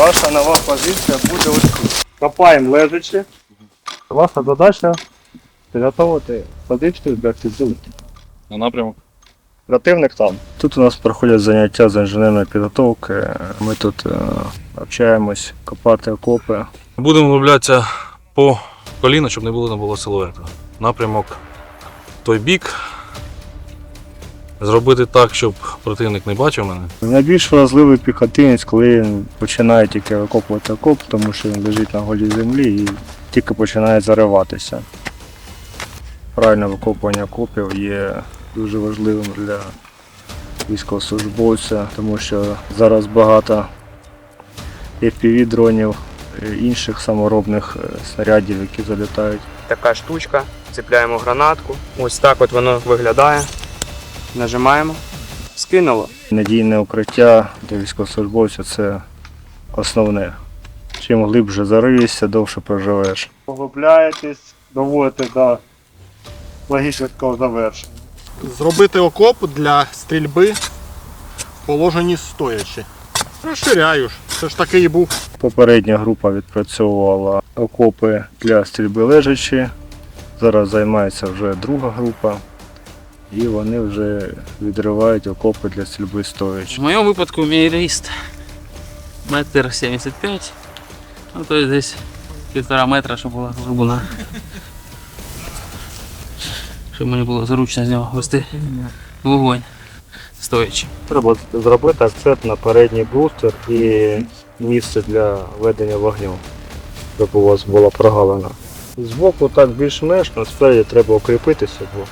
Ваша нова позиція буде ось тут. Копаємо лежачи. Ваша задача підготувати позицію для підзумки. На напрямок. Противник там. Тут у нас проходять заняття з інженерної підготовки. Ми тут е, навчаємось копати окопи. Будемо вглублятися по коліна, щоб не було не було силуету. Напрямок той бік. Зробити так, щоб противник не бачив мене. Найбільш вразливий піхотинець, коли він починає тільки викопувати окоп, тому що він лежить на голій землі і тільки починає зариватися. Правильне викопування окопів є дуже важливим для військовослужбовця, тому що зараз багато FPV дронів, е, інших саморобних е, снарядів, які залітають. така штучка, цепляємо гранатку. Ось так от воно виглядає. Нажимаємо. Скинуло. Надійне укриття для військовослужбовця це основне. Чим глибше заривишся, довше проживеш. Поглубляєтесь, доводите до логічного завершення. Зробити окоп для стрільби в положенні стоячи. Розширяю ж. Це ж такий був. Попередня група відпрацьовувала окопи для стрільби лежачі. Зараз займається вже друга група. І вони вже відривають окопи для стрільби стоячи. В моєму випадку мій ріст метр 75, ну то десь півтора метра, щоб була глибина. Щоб мені було зручно з нього вести вогонь стоячи. Треба зробити акцент на передній брустер і місце для ведення вогню, щоб у вас була прогалина. Збоку так більш-менш, але спереді треба укріпитися, бо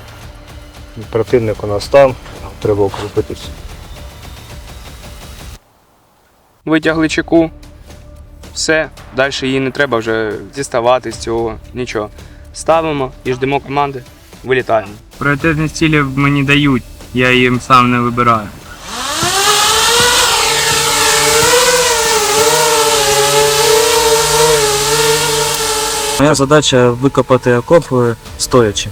противник у нас там, треба укріпитися. Витягли чеку. Все, далі її не треба вже діставати з цього. Нічого. Ставимо і ждемо команди. Вилітаємо. Пріоритетні цілі мені дають, я їм сам не вибираю. Моя задача викопати окоп е, стоячи.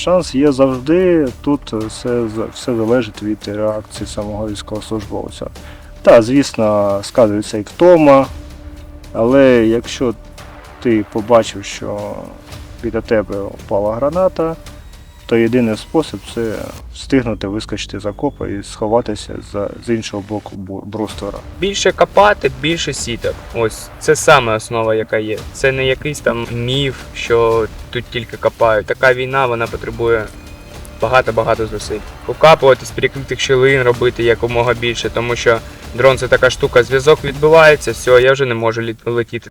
Шанс є завжди, тут все, все залежить від реакції самого військовослужбовця. Та, звісно, сказується і втома, але якщо ти побачив, що біля тебе впала граната, то єдиний спосіб це встигнути вискочити з окопа і сховатися за, з іншого боку бруствера. Більше копати, більше сіток. Ось це саме основа, яка є. Це не якийсь там міф, що тут тільки копають. Така війна вона потребує багато-багато зусиль. Покапувати з перекритих щілин робити якомога більше, тому що дрон це така штука, зв'язок відбувається, все, я вже не можу летіти.